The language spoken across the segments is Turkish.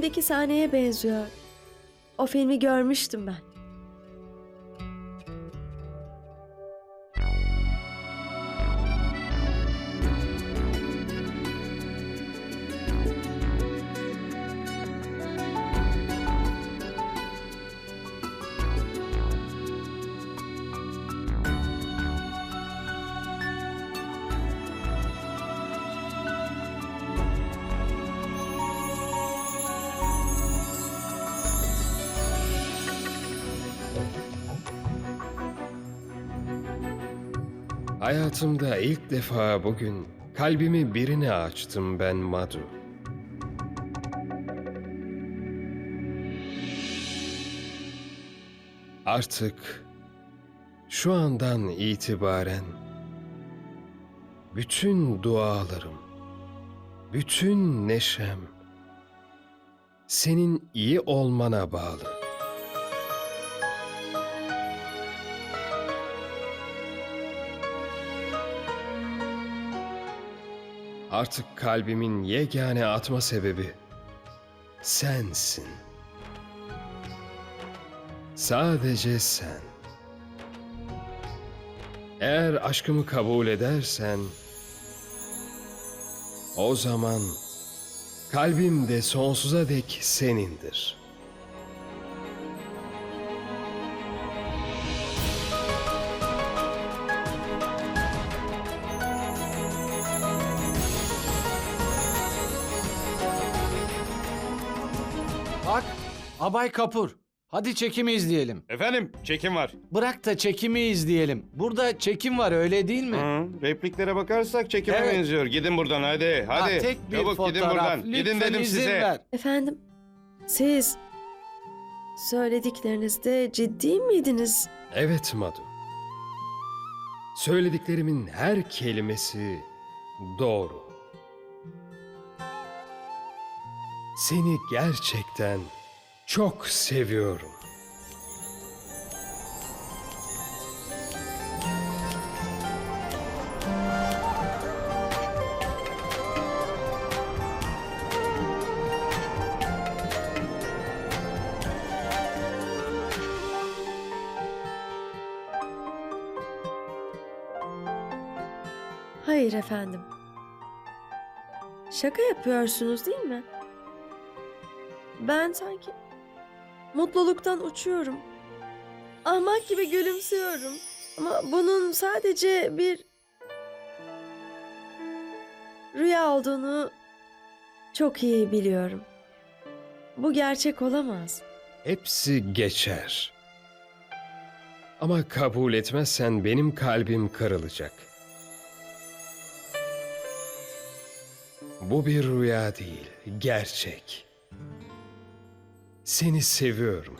Filmdeki sahneye benziyor. O filmi görmüştüm ben. Hayatımda ilk defa bugün kalbimi birine açtım ben Madu. Artık şu andan itibaren bütün dualarım, bütün neşem senin iyi olmana bağlı. Artık kalbimin yegane atma sebebi sensin. Sadece sen. Eğer aşkımı kabul edersen o zaman kalbim de sonsuza dek senindir. Abay Kapur. Hadi çekimi izleyelim. Efendim çekim var. Bırak da çekimi izleyelim. Burada çekim var öyle değil mi? Hı, repliklere bakarsak çekime Evet. benziyor. Gidin buradan hadi. Ha, Hadi. tek bir Çabuk fotoğraf. gidin buradan. Lütfen gidin dedim izin size. ver. Efendim, siz söylediklerinizde ciddi miydiniz? Evet Madu. Söylediklerimin her kelimesi doğru. Seni gerçekten çok seviyorum. Hayır efendim. Şaka yapıyorsunuz değil mi? Ben sanki mutluluktan uçuyorum. Ahmak gibi gülümsüyorum. Ama bunun sadece bir rüya olduğunu çok iyi biliyorum. Bu gerçek olamaz. Hepsi geçer. Ama kabul etmezsen benim kalbim kırılacak. Bu bir rüya değil, gerçek. Seni seviyorum.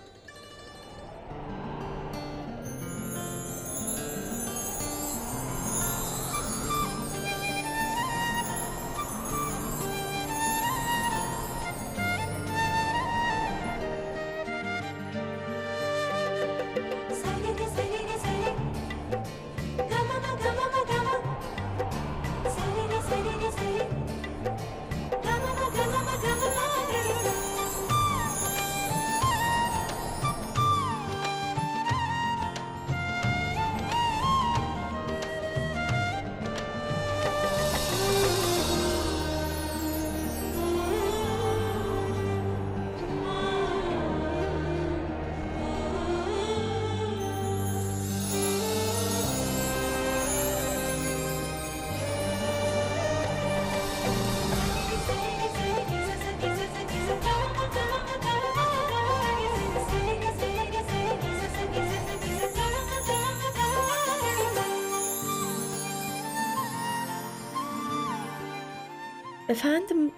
Efendim,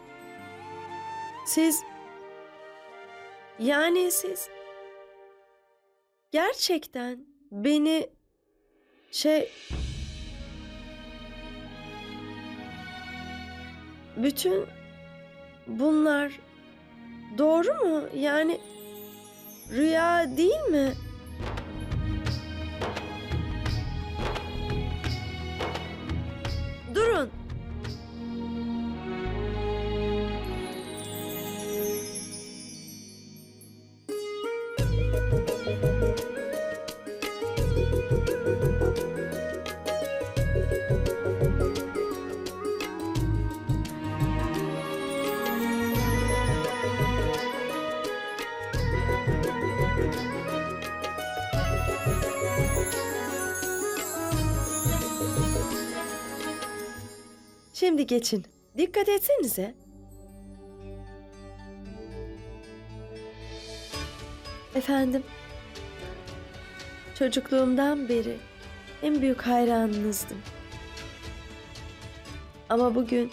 siz... Yani siz... Gerçekten beni... Şey... Bütün bunlar doğru mu? Yani rüya değil mi? Şimdi geçin. Dikkat etsenize. Efendim. Çocukluğumdan beri en büyük hayranınızdım. Ama bugün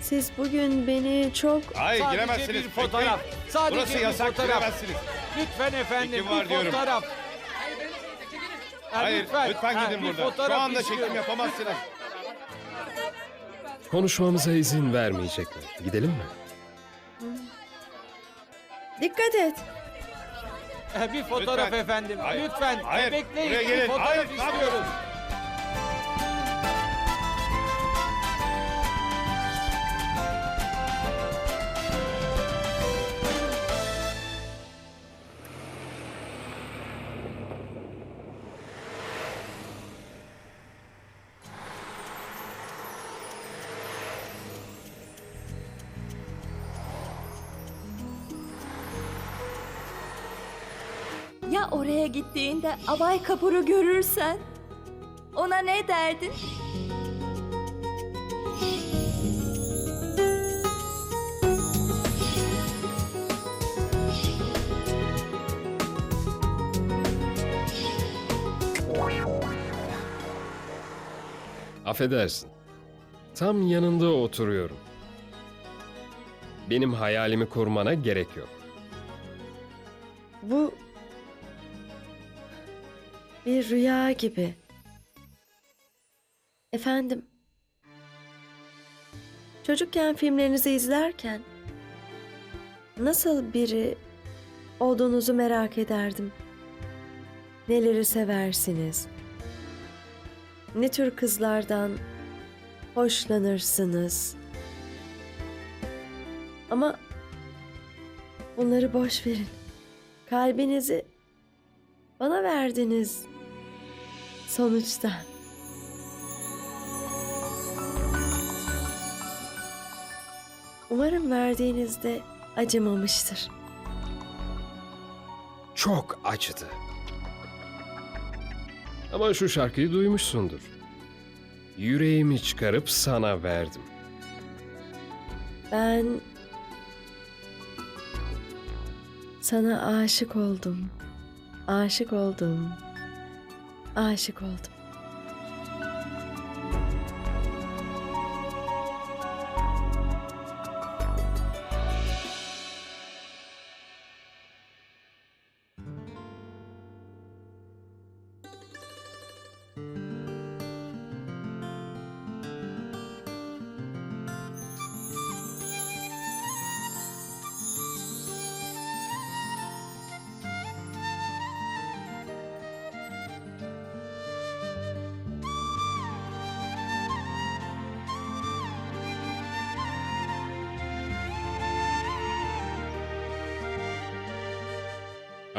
siz bugün beni çok Hayır Sadece giremezsiniz. bir fotoğraf. Bekleyin. Sadece Burası bir yasak fotoğraf. giremezsiniz. Lütfen efendim Çekim bir var diyorum. fotoğraf. Ha, Hayır lütfen, Ha, gidin bir buradan. Şu fotoğraf anda istiyorum. çekim yapamazsınız. Konuşmamıza izin vermeyecekler. Gidelim mi? dikkat et. Ha, Bir fotoğraf Lütfen. efendim. Hayır. Lütfen. Hayır. Bekleyin. Buraya Bir gelin. fotoğraf Hayır, ne istiyoruz. yapıyorsun? Ya oraya gittiğinde Abay Kapur'u görürsen? Ona ne derdin? Affedersin. Tam yanında oturuyorum. Benim hayalimi kurmana gerek yok. Bu bir rüya gibi. Efendim. Çocukken filmlerinizi izlerken nasıl biri olduğunuzu merak ederdim. Neleri seversiniz? Ne tür kızlardan hoşlanırsınız? Ama bunları boş verin. Kalbinizi bana verdiniz. Sonuçta. Umarım verdiğinizde acımamıştır. Çok acıdı. Ama şu şarkıyı duymuşsundur. Yüreğimi çıkarıp sana verdim. Ben sana aşık oldum. Aşık oldum. Aşık oldum.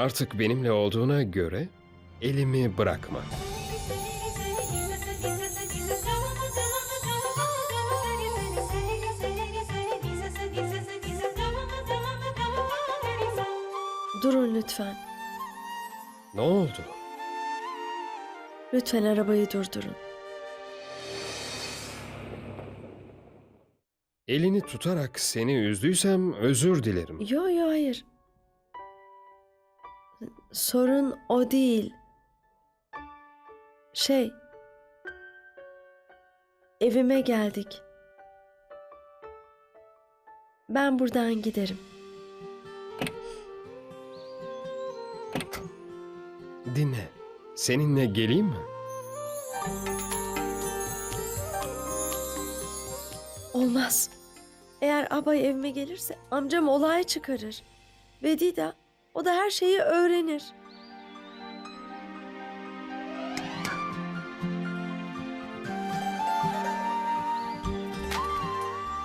Artık benimle olduğuna göre elimi bırakma. Durun lütfen. Ne oldu? Lütfen arabayı durdurun. Elini tutarak seni üzdüysem özür dilerim. Yo yo hayır. Sorun o değil. Şey. Evime geldik. Ben buradan giderim. Dinle. Seninle geleyim mi? Olmaz. Eğer abay evime gelirse amcam olay çıkarır. Ve Dida o da her şeyi öğrenir.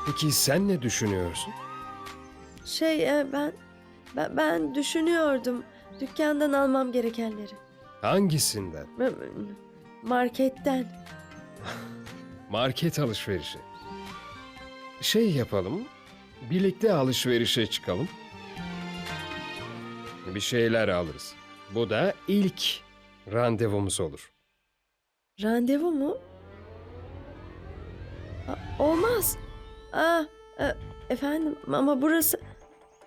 Peki sen ne düşünüyorsun? Şey e, ben, ben ben düşünüyordum dükkandan almam gerekenleri. Hangisinden? Marketten. Market alışverişi. Şey yapalım. Birlikte alışverişe çıkalım. Bir şeyler alırız. Bu da ilk randevumuz olur. Randevu mu? Aa, Olmaz. Aa, e, efendim ama burası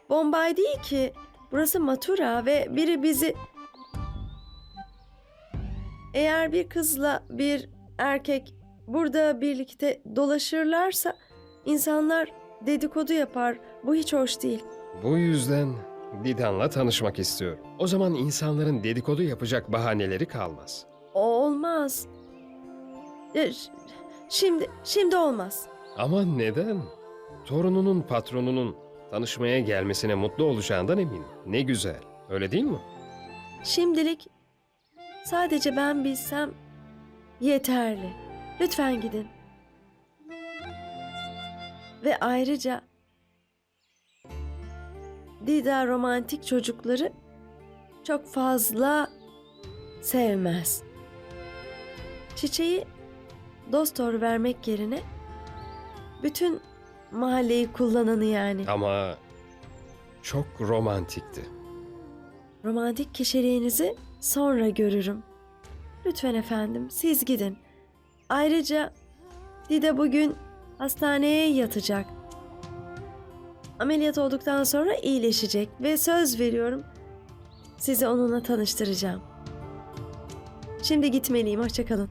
Bombay değil ki. Burası Matura ve biri bizi... Eğer bir kızla bir erkek burada birlikte dolaşırlarsa insanlar dedikodu yapar. Bu hiç hoş değil. Bu yüzden Didan'la tanışmak istiyorum. O zaman insanların dedikodu yapacak bahaneleri kalmaz. Olmaz. E, ş- Şimdi, şimdi olmaz. Ama neden? Torununun patronunun tanışmaya gelmesine mutlu olacağından eminim. Ne güzel. Öyle değil mi? Şimdilik sadece ben bilsem yeterli. Lütfen gidin. Ve ayrıca Dida romantik çocukları çok fazla sevmez. Çiçeği dost doğru vermek yerine bütün mahalleyi kullananı yani. Ama çok romantikti. Romantik kişiliğinizi sonra görürüm. Lütfen efendim siz gidin. Ayrıca Dida bugün hastaneye yatacak. Ameliyat olduktan sonra iyileşecek ve söz veriyorum sizi onunla tanıştıracağım. Şimdi gitmeliyim. Hoşçakalın.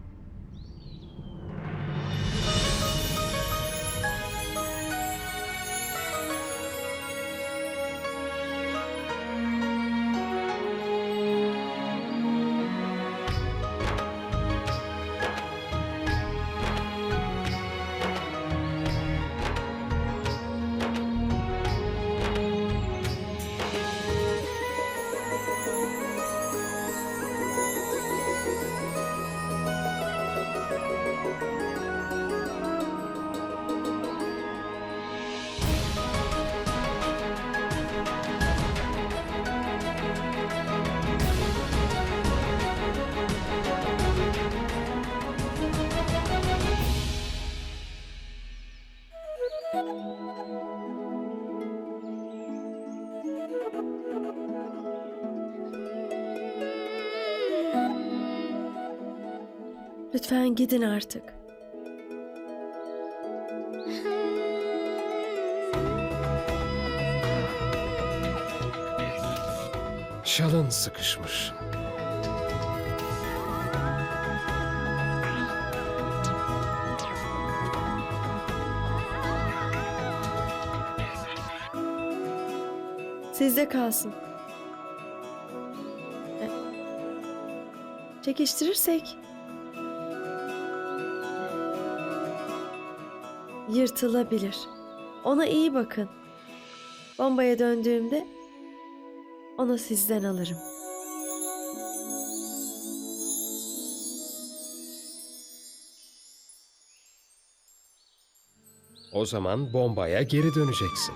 Lütfen gidin artık. Şalın sıkışmış. Sizde kalsın. Çekiştirirsek yırtılabilir. Ona iyi bakın. Bombaya döndüğümde onu sizden alırım. O zaman bombaya geri döneceksin.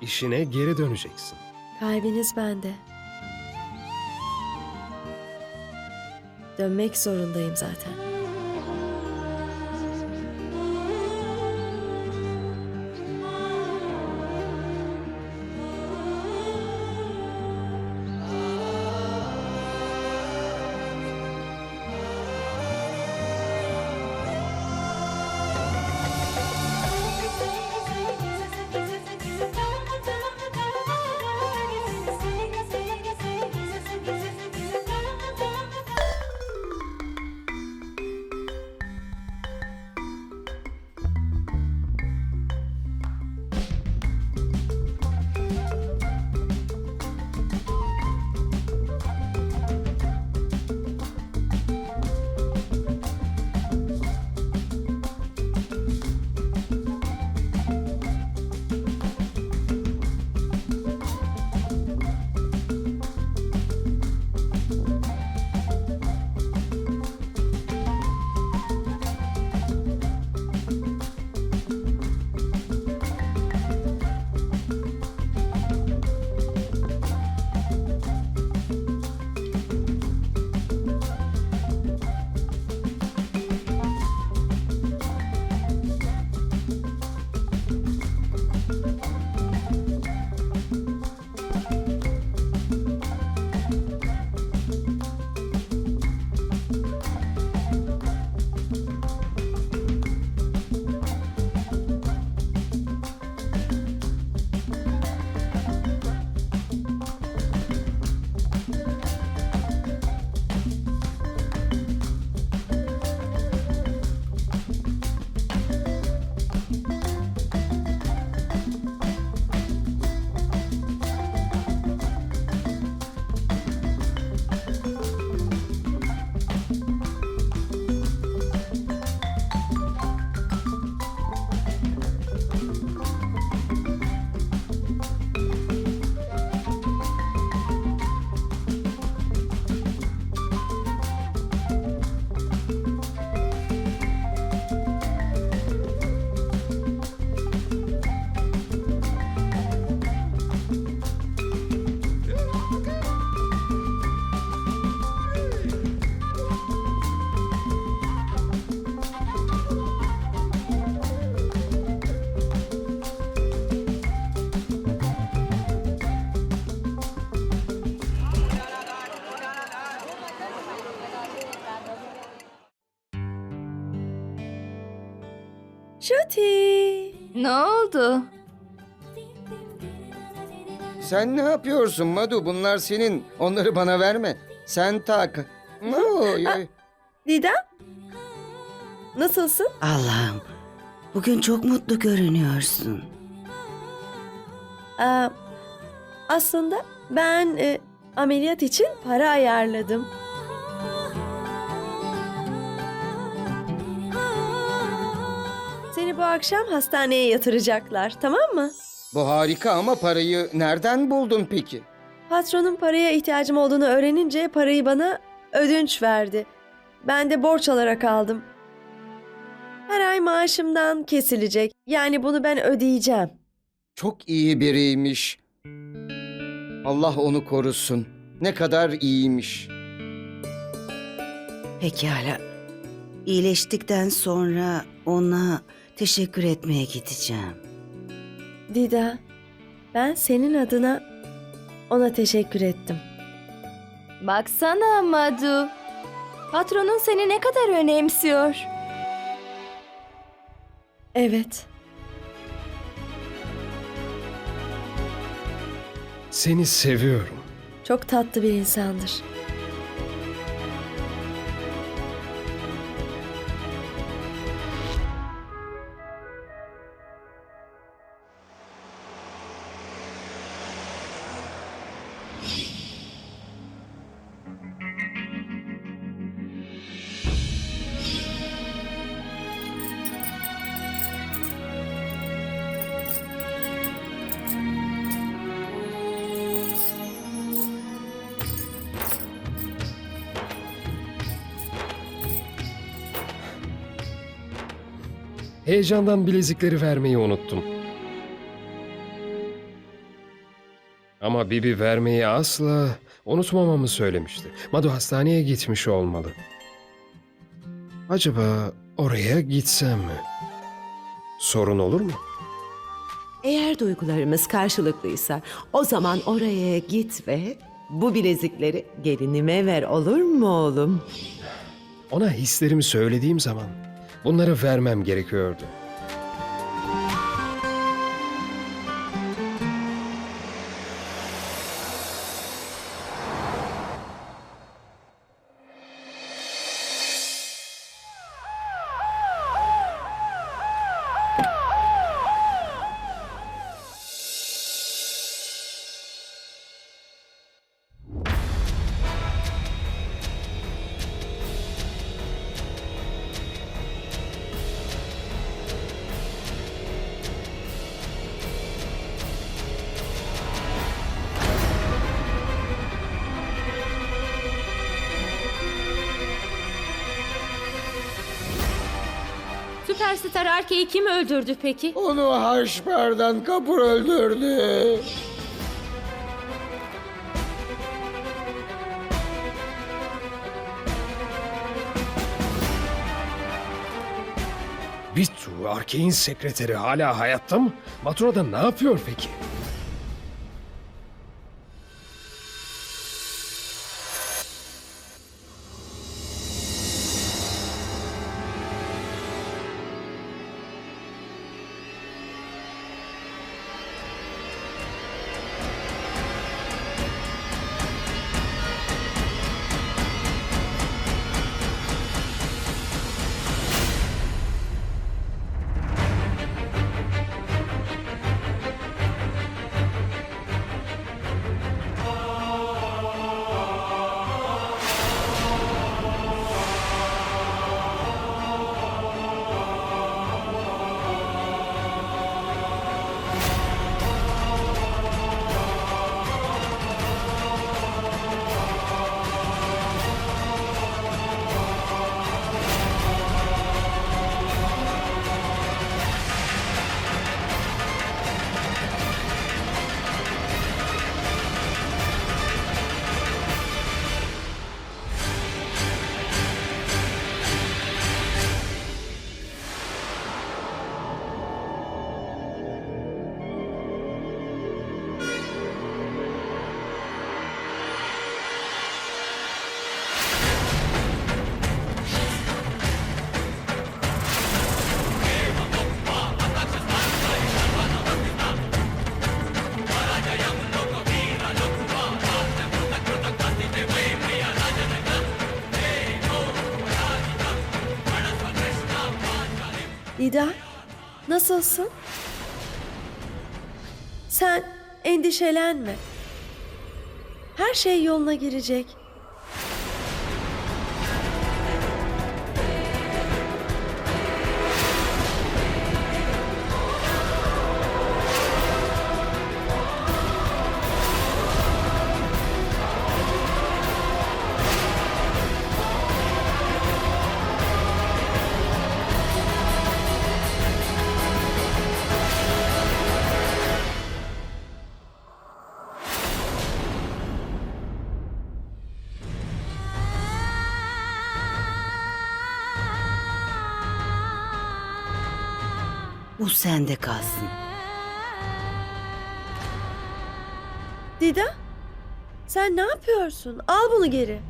İşine geri döneceksin. Kalbiniz bende. Dönmek zorundayım zaten. Şuti. Ne oldu? Sen ne yapıyorsun Madu? Bunlar senin. Onları bana verme. Sen tak. Oy, oy. Didem? Nasılsın? Allah'ım, bugün çok mutlu görünüyorsun. Aa, aslında ben e, ameliyat için para ayarladım. Akşam hastaneye yatıracaklar, tamam mı? Bu harika ama parayı nereden buldun peki? Patronun paraya ihtiyacım olduğunu öğrenince parayı bana ödünç verdi. Ben de borç alarak aldım. Her ay maaşımdan kesilecek. Yani bunu ben ödeyeceğim. Çok iyi biriymiş. Allah onu korusun. Ne kadar iyiymiş. Pekala. İyileştikten sonra ona teşekkür etmeye gideceğim. Dida, ben senin adına ona teşekkür ettim. Baksana Madu. Patronun seni ne kadar önemsiyor. Evet, Seni seviyorum. çok tatlı bir insandır. Heyecandan bilezikleri vermeyi unuttum. Ama Bibi vermeyi asla unutmamamı söylemişti. Madu hastaneye gitmiş olmalı. Acaba oraya gitsem mi? Sorun olur mu? Eğer duygularımız karşılıklıysa o zaman oraya git ve bu bilezikleri gelinime ver olur mu oğlum? Ona hislerimi söylediğim zaman bunları vermem gerekiyordu. Süperstar Arke'yi kim öldürdü peki? Onu Harşper'den kapır öldürdü. Bittu, Arkey'in sekreteri hala hayatta mı? Matura'da ne yapıyor peki? Nasılsın? Sen endişelenme. Her şey yoluna girecek. Bu sende kalsın. Dida, sen ne yapıyorsun? Al bunu geri.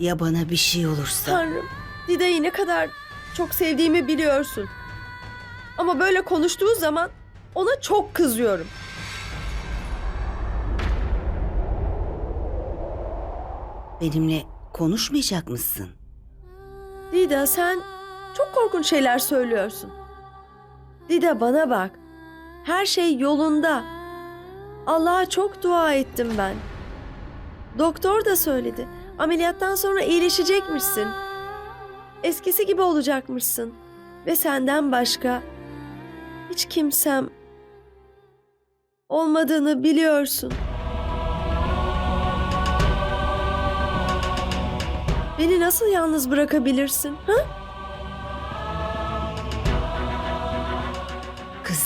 Ya bana bir şey olursa? Tanrım, Dida'yı ne kadar çok sevdiğimi biliyorsun. Ama böyle konuştuğu zaman ona çok kızıyorum. Benimle konuşmayacak mısın? Dida sen çok korkunç şeyler söylüyorsun. Dida bana bak. Her şey yolunda. Allah'a çok dua ettim ben. Doktor da söyledi. Ameliyattan sonra iyileşecekmişsin. Eskisi gibi olacakmışsın. Ve senden başka hiç kimsem olmadığını biliyorsun. Beni nasıl yalnız bırakabilirsin? Ha?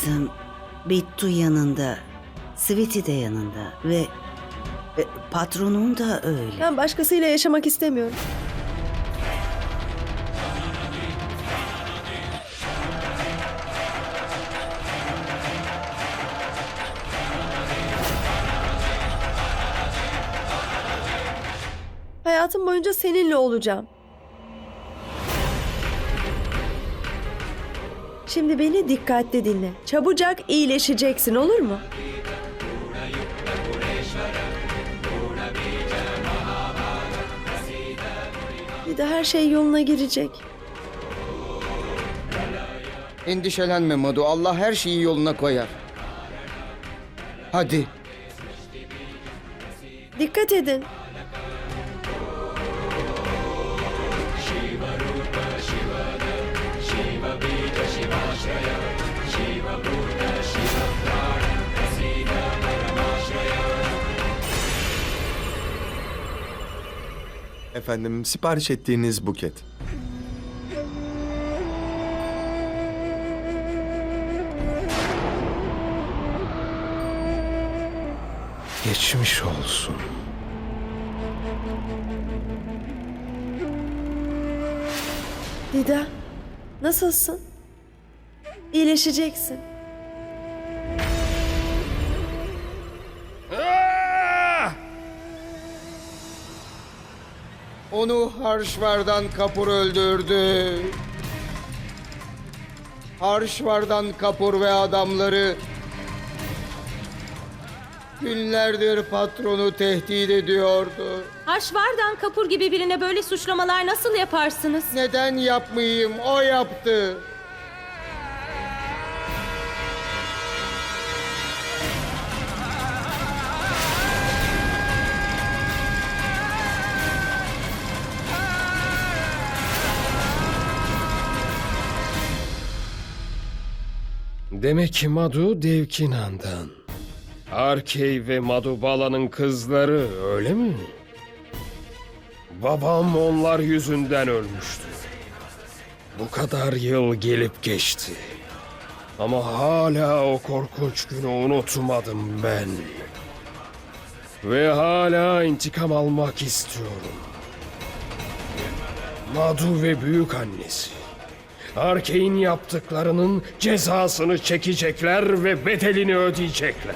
Kızım, Bittu yanında, Sveti de yanında ve e, patronun da öyle. Ben başkasıyla yaşamak istemiyorum. Hayatım boyunca seninle olacağım. Şimdi beni dikkatli dinle. Çabucak iyileşeceksin olur mu? Bir de her şey yoluna girecek. Endişelenme Madu. Allah her şeyi yoluna koyar. Hadi. Dikkat edin. Efendim sipariş ettiğiniz buket. Geçmiş olsun. Dida, nasılsın? İyileşeceksin. Onu Harşvardan Kapur öldürdü. Harşvardan Kapur ve adamları günlerdir patronu tehdit ediyordu. Harşvardan Kapur gibi birine böyle suçlamalar nasıl yaparsınız? Neden yapmayayım? O yaptı. Demek ki Madu Devkinan'dan. Arkey ve Madubala'nın kızları öyle mi? Babam onlar yüzünden ölmüştü. Bu kadar yıl gelip geçti. Ama hala o korkunç günü unutmadım ben. Ve hala intikam almak istiyorum. Madu ve büyük annesi. Arkey'in yaptıklarının cezasını çekecekler ve bedelini ödeyecekler.